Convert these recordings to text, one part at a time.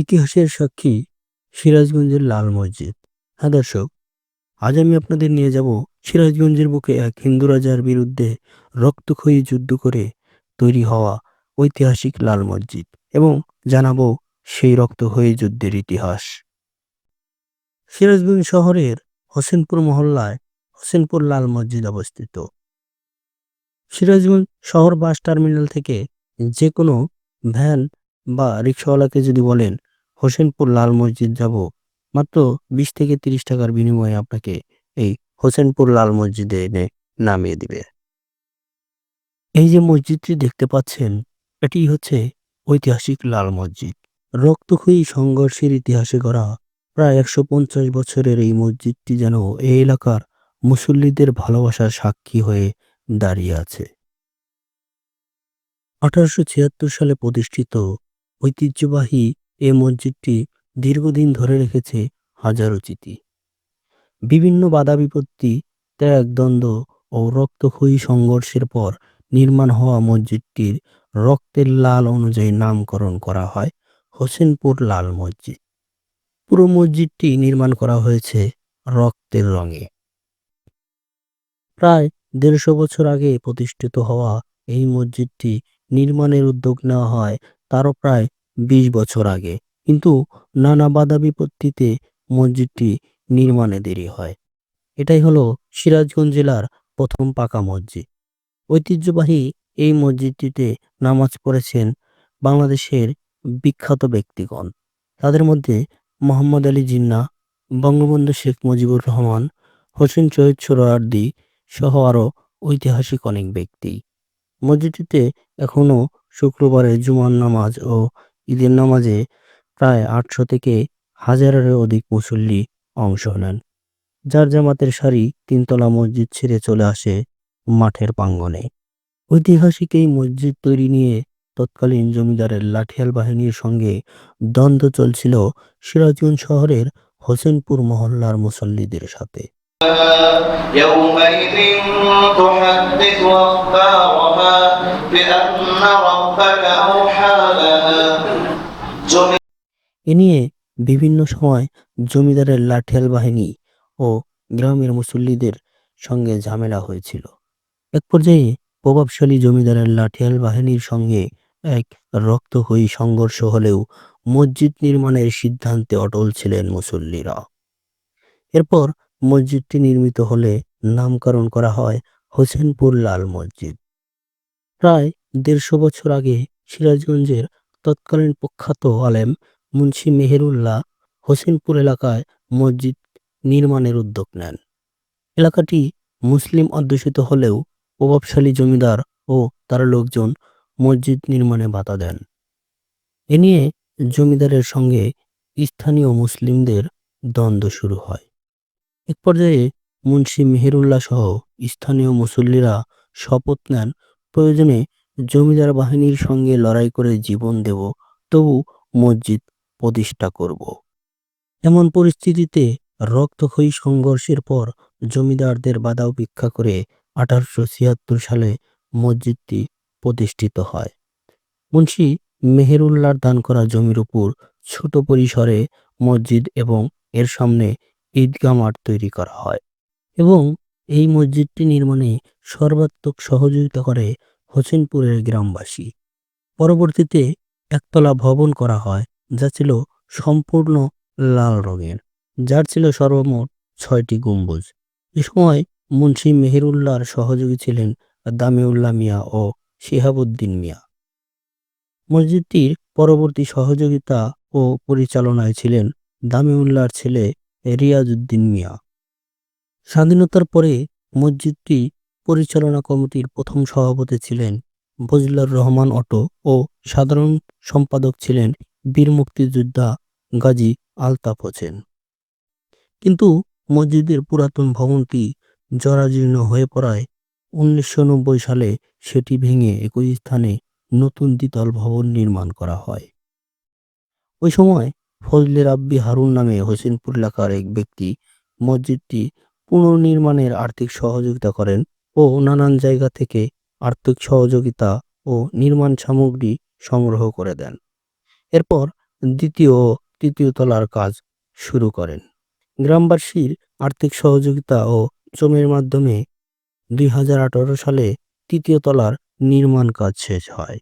ইতিহাসের সাক্ষী সিরাজগঞ্জের লাল মসজিদ। হ্যাঁ দর্শক, আজ আমি আপনাদের নিয়ে যাব সিরাজগঞ্জের বুকে এক হিন্দু রাজার বিরুদ্ধে রক্তক্ষয়ী যুদ্ধ করে তৈরি হওয়া ঐতিহাসিক লাল মসজিদ এবং জানাব সেই রক্তক্ষয়ী যুদ্ধের ইতিহাস। সিরাজগঞ্জ শহরের হোসেনপুর মহল্লায় হোসেনপুর লাল মসজিদ অবস্থিত। সিরাজগঞ্জ শহর বাস টার্মিনাল থেকে যে কোনো ভ্যান বা রিক্সাওয়ালাকে যদি বলেন হোসেনপুর লাল মসজিদ যাব। মাত্র বিশ থেকে তিরিশ টাকার বিনিময়ে আপনাকে এই হোসেনপুর লাল মসজিদে এনে নামিয়ে দিবে। এই যে মসজিদটি দেখতে পাচ্ছেন, এটি হচ্ছে ঐতিহাসিক লাল মসজিদ। রক্তক্ষয়ী সংঘর্ষের ইতিহাসে গড়া প্রায় একশো পঞ্চাশ বছরের এই মসজিদটি যেন এই এলাকার মুসল্লিদের ভালোবাসার সাক্ষী হয়ে দাঁড়িয়ে আছে। আঠারোশো ছিয়াত্তর সালে প্রতিষ্ঠিত ঐতিহ্যবাহী এ মসজিদটি দীর্ঘদিন ধরে রেখেছে হাজারো স্মৃতি বিভিন্ন বাধা বিপত্তি, ত্যাগ, দ্বন্দ্ব ও রক্তক্ষয়ী সংঘর্ষের পর নির্মাণ হওয়া মসজিদটির রক্তের লাল অনুযায়ী নামকরণ করা হয় হোসেনপুর লাল মসজিদ। পুরো মসজিদটি নির্মাণ করা হয়েছে রক্তের রঙে। প্রায় দেড়শো বছর আগে প্রতিষ্ঠিত হওয়া এই মসজিদটি নির্মাণের উদ্যোগ নেওয়া হয় তারও প্রায় বিশ বছর আগে। কিন্তু নানা বাধা বিপত্তিতে মসজিদটি নির্মাণে দেরি হয়। এটাই হলো সিরাজগঞ্জ জেলার প্রথম পাকা মসজিদ। ঐতিহ্যবাহী এই মসজিদটিতে নামাজ পড়েছেন বাংলাদেশের বিখ্যাত ব্যক্তিগণ। তাদের মধ্যে মোহাম্মদ আলী জিন্না, বঙ্গবন্ধু শেখ মুজিবুর রহমান, হোসেন শহীদ সোহরাওয়ার্দী সহ আরও ঐতিহাসিক অনেক ব্যক্তি। মসজিদটিতে এখনও শুক্রবারে জুমার নামাজ ও ঈদের নামাজে প্রায় আটশো থেকে হাজারেরও অধিক মুসল্লি অংশ নেন যার জামাতের সারি তিনতলা মসজিদ ছেড়ে চলে আসে মাঠের প্রাঙ্গণে ঐতিহাসিক এই মসজিদ তৈরি নিয়ে তৎকালীন জমিদারের লাঠিয়াল বাহিনীর সঙ্গে দ্বন্দ্ব চলছিল সিরাজগঞ্জ শহরের হোসেনপুর মহল্লার মুসল্লিদের সাথে يومئذ এ নিয়ে বিভিন্ন সময় জমিদারের লাঠিয়াল বাহিনী ও গ্রামের মুসল্লিদের সঙ্গে ঝামেলা হয়েছিল। এক পর্যায়ে প্রভাবশালী জমিদারের লাঠিয়াল বাহিনীর সঙ্গে এক রক্তক্ষয়ী সংঘর্ষ হলেও মসজিদ নির্মাণের সিদ্ধান্তে অটল ছিলেন মুসল্লিরা। এরপর মসজিদটি নির্মিত হলে নামকরণ করা হয় হোসেনপুর লাল মসজিদ। প্রায় দেড়শো বছর আগে সিরাজগঞ্জের তৎকালীন প্রখ্যাত আলেম মুন্সি মেহেরুল্লাহ হোসেনপুর এলাকায় মসজিদ নির্মাণের উদ্যোগ নেন। এলাকাটি মুসলিম অধ্যুষিত হলেও প্রভাবশালী জমিদার ও তার লোকজন মসজিদ নির্মাণে বাধা দেন। এ নিয়ে জমিদারের সঙ্গে স্থানীয় মুসলিমদের দ্বন্দ্ব শুরু হয়। এক পর্যায়ে মুন্সি মেহেরুল্লাহ সহ স্থানীয় মুসল্লিরা শপথ নেন প্রয়োজনে জমিদার বাহিনীর সঙ্গে লড়াই করে জীবন দেব, তবু মসজিদ প্রতিষ্ঠা করব। এমন পরিস্থিতিতে রক্তক্ষয়ী সংঘর্ষের পর জমিদারদের বাধা উপেক্ষা করে আঠারোশো ছিয়াত্তর সালে মসজিদটি প্রতিষ্ঠিত হয়। মুন্সি মেহেরুল্লাহর দান করা জমির উপর ছোট পরিসরে মসজিদ এবং এর সামনে ঈদগাহ মাঠ তৈরি করা হয় এবং এই মসজিদটি নির্মাণে সর্বাত্মক সহযোগিতা করে হোসেনপুরের গ্রামবাসী। পরবর্তীতে একতলা ভবন করা হয়, যা ছিল সম্পূর্ণ লাল রঙের, যার ছিল সর্বমোট ছয়টি গম্বুজ। এ সময় মুন্সি মেহেরুল্লাহর সহযোগী ছিলেন দামিউল্লাহ মিয়া ও শিহাবুদ্দিন মিয়া। মসজিদটির পরবর্তী সহযোগিতা ও পরিচালনায় ছিলেন দামিউল্লাহর ছেলে রিয়াজউদ্দিন মিয়া। স্বাধীনতার পরে মসজিদটি পরিচালনা কমিটির প্রথম সভাপতি ছিলেন বজলুর রহমান অটো ও সাধারণ সম্পাদক ছিলেন বীর মুক্তিযোদ্ধা গাজী আলতাফ হোসেন। কিন্তু মসজিদের পুরাতন ভবনটি জরাজীর্ণ হয়ে পড়ায় উনিশশো নব্বই সালে সেটি ভেঙে একই স্থানে নতুন দ্বিতল ভবন নির্মাণ করা হয়। ওই সময় ফজলে রাব্বি হারুন নামে হোসেনপুর এলাকার এক ব্যক্তি মসজিদটি পুনর্নির্মাণের আর্থিক সহযোগিতা করেন ও নানান জায়গা থেকে আর্থিক সহযোগিতা ও নির্মাণ সামগ্রী সংগ্রহ করে দেন। এরপর দ্বিতীয় ও তৃতীয় তলার কাজ শুরু করেন। গ্রামবাসীর আর্থিক সহযোগিতা ও জমির মাধ্যমে দুই হাজার আঠারো সালে তৃতীয় তলার নির্মাণ কাজ শেষ হয়।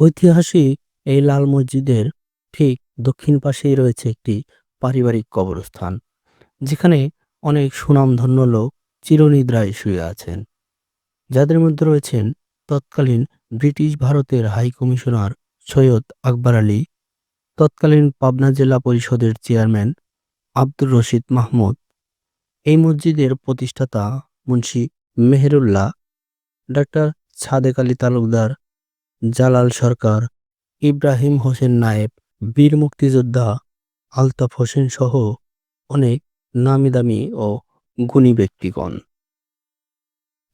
ঐতিহাসিক এই লাল মসজিদের ঠিক দক্ষিণ পাশেই রয়েছে একটি পারিবারিক কবরস্থান, যেখানে অনেক সুনামধন্য লোক চিরনিদ্রায় শুয়ে আছেন। যাদের মধ্যে রয়েছেন তৎকালীন ব্রিটিশ ভারতের হাই কমিশনার সৈয়দ আকবর আলী, তৎকালীন পাবনা জেলা পরিষদের চেয়ারম্যান আব্দুর রশিদ মাহমুদ, এই মসজিদের প্রতিষ্ঠাতা মুন্সি মেহেরুল্লাহ, ডাক্তার সাদেক আলী তালুকদার, জালাল সরকার, ইব্রাহিম হোসেন নায়েব, বীর মুক্তিযোদ্ধা আলতাফ হোসেন সহ অনেক নামি দামি ও গুণী ব্যক্তিগণ।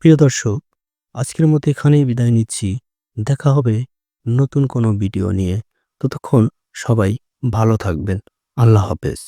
প্রিয় দর্শক, আজকের মতো এখানেই বিদায় নিচ্ছি। দেখা হবে নতুন কোনো ভিডিও নিয়ে। ততক্ষণ সবাই ভালো থাকবেন। আল্লাহ হাফেজ।